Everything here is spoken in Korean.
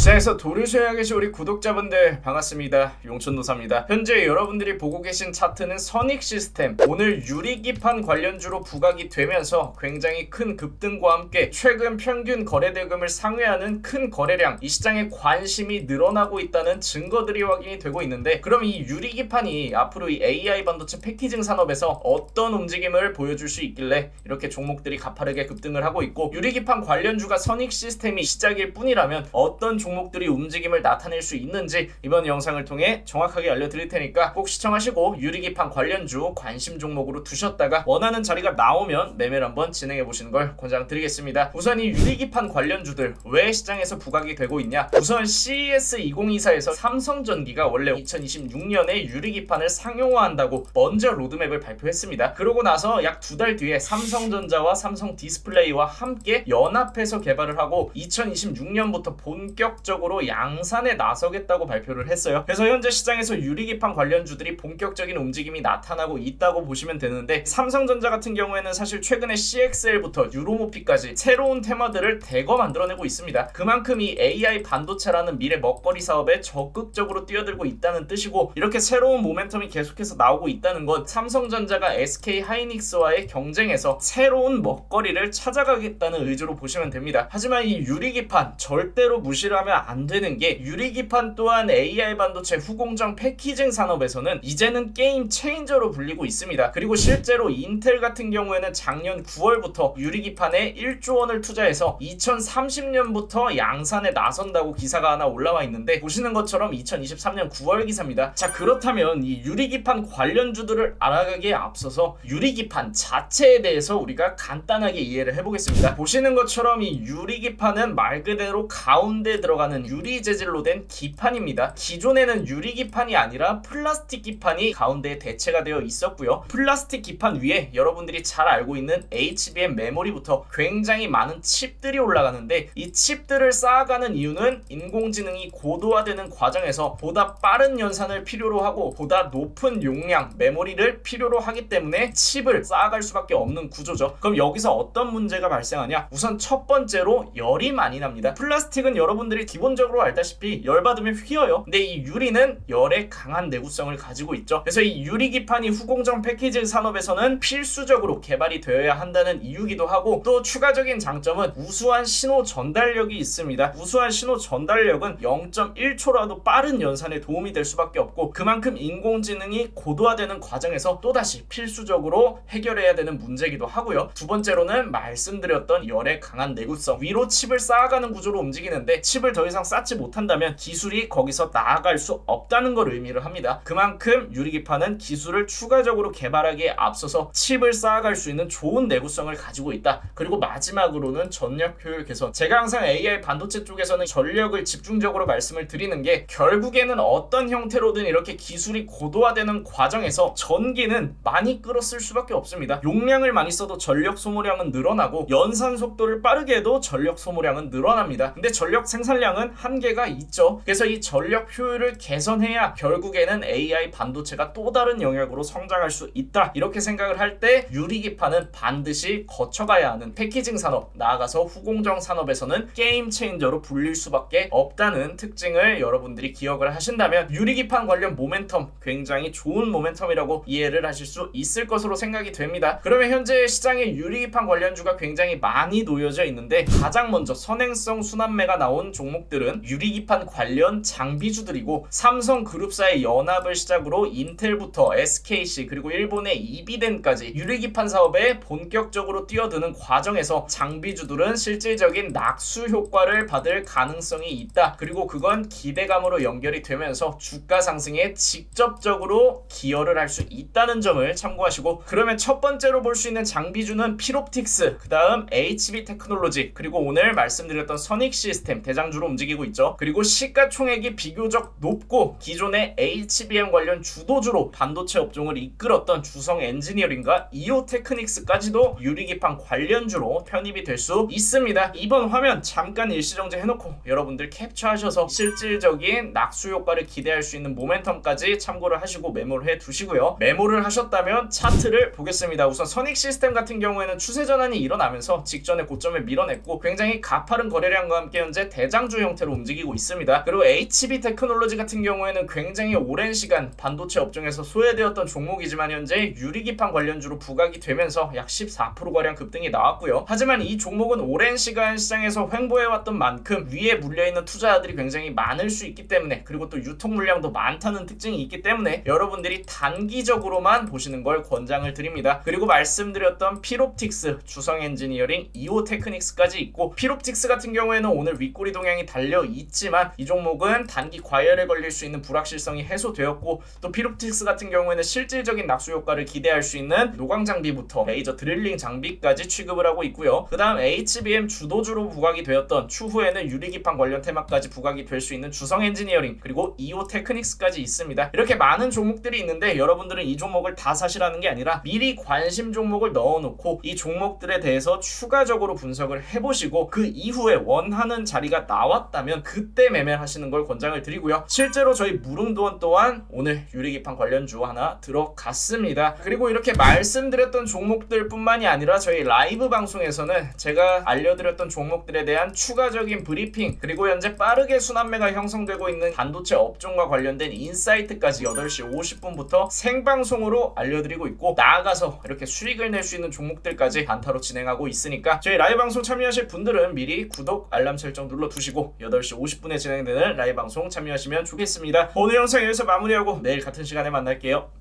시장에서 도를 수여하 계신 우리 구독자분들 반갑습니다. 용천도사입니다. 현재 여러분들이 보고 계신 차트는 선익 시스템 오늘 유리기판 관련주로 부각이 되면서 굉장히 큰 급등과 함께 최근 평균 거래대금을 상회하는 큰 거래량 이 시장에 관심이 늘어나고 있다는 증거들이 확인이 되고 있는데 그럼 이 유리기판이 앞으로 이 AI 반도체 패키징 산업에서 어떤 움직임을 보여줄 수 있길래 이렇게 종목들이 가파르게 급등을 하고 있고 유리기판 관련주가 선익 시스템이 시작일 뿐이라면 어떤 종 목들이 움직임을 나타낼 수 있는지 이번 영상을 통해 정확하게 알려드릴 테니까 꼭 시청하시고 유리기판 관련주 관심 종목으로 두셨다가 원하는 자리가 나오면 매매를 한번 진행해 보시는 걸 권장드리겠습니다. 우선 이 유리기판 관련주들 왜 시장에서 부각이 되고 있냐? 우선 CES 2024에서 삼성전기가 원래 2026년에 유리기판을 상용화한다고 먼저 로드맵을 발표했습니다. 그러고 나서 약 두 달 뒤에 삼성전자와 삼성 디스플레이와 함께 연합해서 개발을 하고 2026년부터 본격 적으로 양산에 나서겠다고 발표를 했어요. 그래서 현재 시장에서 유리기판 관련주들이 본격적인 움직임이 나타나고 있다고 보시면 되는데 삼성전자 같은 경우에는 사실 최근에 CXL부터 유로모피까지 새로운 테마들을 대거 만들어내고 있습니다. 그만큼 이 AI 반도체라는 미래 먹거리 사업에 적극적으로 뛰어들고 있다는 뜻이고 이렇게 새로운 모멘텀이 계속해서 나오고 있다는 건 삼성전자가 SK 하이닉스와의 경쟁에서 새로운 먹거리를 찾아가겠다는 의지로 보시면 됩니다. 하지만 이 유리기판 절대로 무시를 하면 안 되는 게 유리기판 또한 AI 반도체 후공정 패키징 산업에서는 이제는 게임 체인저로 불리고 있습니다. 그리고 실제로 인텔 같은 경우에는 작년 9월부터 유리기판에 1조 원을 투자해서 2030년부터 양산에 나선다고 기사가 하나 올라와 있는데 보시는 것처럼 2023년 9월 기사입니다. 자 그렇다면 이 유리기판 관련주들을 알아가기에 앞서서 유리기판 자체에 대해서 우리가 간단하게 이해를 해보겠습니다. 보시는 것처럼 이 유리기판은 말 그대로 가운데 들어가 는 유리 재질로 된 기판입니다. 기존에는 유리 기판이 아니라 플라스틱 기판이 가운데에 대체가 되어 있었고요. 플라스틱 기판 위에 여러분들이 잘 알고 있는 HBM 메모리부터 굉장히 많은 칩들이 올라가는데 이 칩들을 쌓아가는 이유는 인공지능이 고도화되는 과정에서 보다 빠른 연산을 필요로 하고 보다 높은 용량 메모리를 필요로 하기 때문에 칩을 쌓아갈 수밖에 없는 구조죠. 그럼 여기서 어떤 문제가 발생하냐? 우선 첫 번째로 열이 많이 납니다. 플라스틱은 여러분들이 기본적으로 알다시피 열 받으면 휘어요. 근데 이 유리는 열에 강한 내구성을 가지고 있죠. 그래서 이 유리 기판이 후공정 패키징 산업에서는 필수적으로 개발이 되어야 한다는 이유기도 하고 또 추가적인 장점은 우수한 신호 전달력이 있습니다. 우수한 신호 전달력은 0.1초라도 빠른 연산에 도움이 될 수밖에 없고 그만큼 인공지능이 고도화되는 과정에서 또다시 필수적으로 해결해야 되는 문제기도 하고요. 두 번째로는 말씀드렸던 열에 강한 내구성 위로 칩을 쌓아가는 구조로 움직이는데 칩을 더 이상 쌓지 못한다면 기술이 거기서 나아갈 수 없다는 걸 의미를 합니다. 그만큼 유리기판은 기술을 추가적으로 개발하기에 앞서서 칩을 쌓아갈 수 있는 좋은 내구성을 가지고 있다. 그리고 마지막으로는 전력 효율 개선. 제가 항상 AI 반도체 쪽에서는 전력을 집중적으로 말씀을 드리는 게 결국에는 어떤 형태로든 이렇게 기술이 고도화되는 과정에서 전기는 많이 끌었을 수밖에 없습니다. 용량을 많이 써도 전력 소모량은 늘어나고 연산 속도를 빠르게 해도 전력 소모량은 늘어납니다. 근데 전력 생산량 은 한계가 있죠. 그래서 이 전력 효율을 개선해야 결국에는 AI 반도체가 또 다른 영역으로 성장할 수 있다. 이렇게 생각을 할 때 유리기판은 반드시 거쳐가야 하는 패키징 산업, 나아가서 후공정 산업에서는 게임 체인저로 불릴 수밖에 없다는 특징을 여러분들이 기억을 하신다면 유리기판 관련 모멘텀 굉장히 좋은 모멘텀이라고 이해를 하실 수 있을 것으로 생각이 됩니다. 그러면 현재 시장에 유리기판 관련주가 굉장히 많이 놓여져 있는데 가장 먼저 선행성 순환매가 나온 종 목들은 유리기판 관련 장비주들이고 삼성 그룹사의 연합을 시작으로 인텔부터 SKC 그리고 일본의 이비덴까지 유리기판 사업에 본격적으로 뛰어드는 과정에서 장비주들은 실질적인 낙수 효과를 받을 가능성이 있다. 그리고 그건 기대감으로 연결이 되면서 주가 상승에 직접적으로 기여를 할 수 있다는 점을 참고하시고 그러면 첫 번째로 볼 수 있는 장비주는 피롭틱스, 그 다음 HB 테크놀로지, 그리고 오늘 말씀드렸던 선익 시스템 대장주 로 움직이고 있죠. 그리고 시가총액이 비교적 높고 기존의 HBM 관련 주도주로 반도체 업종을 이끌었던 주성 엔지니어링과 이오 테크닉스까지도 유리기판 관련주로 편입이 될 수 있습니다. 이번 화면 잠깐 일시정지 해놓고 여러분들 캡처하셔서 실질적인 낙수 효과를 기대할 수 있는 모멘텀까지 참고를 하시고 메모를 해 두시고요. 메모를 하셨다면 차트를 보겠습니다. 우선 선익 시스템 같은 경우에는 추세 전환이 일어나면서 직전의 고점을 밀어냈고 굉장히 가파른 거래량과 함께 현재 대장 선두주 형태로 움직이고 있습니다. 그리고 HB 테크놀로지 같은 경우에는 굉장히 오랜 시간 반도체 업종에서 소외되었던 종목이지만 현재 유리기판 관련주로 부각이 되면서 약 14%가량 급등이 나왔고요. 하지만 이 종목은 오랜 시간 시장에서 횡보해왔던 만큼 위에 물려있는 투자자들이 굉장히 많을 수 있기 때문에 그리고 또 유통 물량도 많다는 특징이 있기 때문에 여러분들이 단기적으로만 보시는 걸 권장을 드립니다. 그리고 말씀드렸던 피롭틱스, 주성 엔지니어링, 이오 테크닉스까지 있고 피롭틱스 같은 경우에는 오늘 윗꼬리 동향이 달려 있지만 이 종목은 단기 과열에 걸릴 수 있는 불확실성이 해소되었고 또 피롭틱스 같은 경우에는 실질적인 낙수 효과를 기대할 수 있는 노광 장비부터 레이저 드릴링 장비까지 취급을 하고 있고요. 그다음 HBM 주도주로 부각이 되었던 추후에는 유리기판 관련 테마까지 부각이 될 수 있는 주성 엔지니어링 그리고 이오 테크닉스까지 있습니다. 이렇게 많은 종목들이 있는데 여러분들은 이 종목을 다 사시라는 게 아니라 미리 관심 종목을 넣어놓고 이 종목들에 대해서 추가적으로 분석을 해보시고 그 이후에 원하는 자리가 나 왔다면 그때 매매하시는 걸 권장을 드리고요. 실제로 저희 무릉도원 또한 오늘 유리기판 관련주 하나 들어갔습니다. 그리고 이렇게 말씀드렸던 종목들 뿐만이 아니라 저희 라이브 방송에서는 제가 알려드렸던 종목들에 대한 추가적인 브리핑 그리고 현재 빠르게 순환매가 형성되고 있는 반도체 업종과 관련된 인사이트까지 8시 50분부터 생방송으로 알려드리고 있고 나아가서 이렇게 수익을 낼 수 있는 종목들까지 단타로 진행하고 있으니까 저희 라이브 방송 참여하실 분들은 미리 구독 알람 설정 눌러두시 고 8시 50분에 진행되는 라이브 방송 참여하시면 좋겠습니다. 오늘 영상 여기서 마무리하고 내일 같은 시간에 만날게요.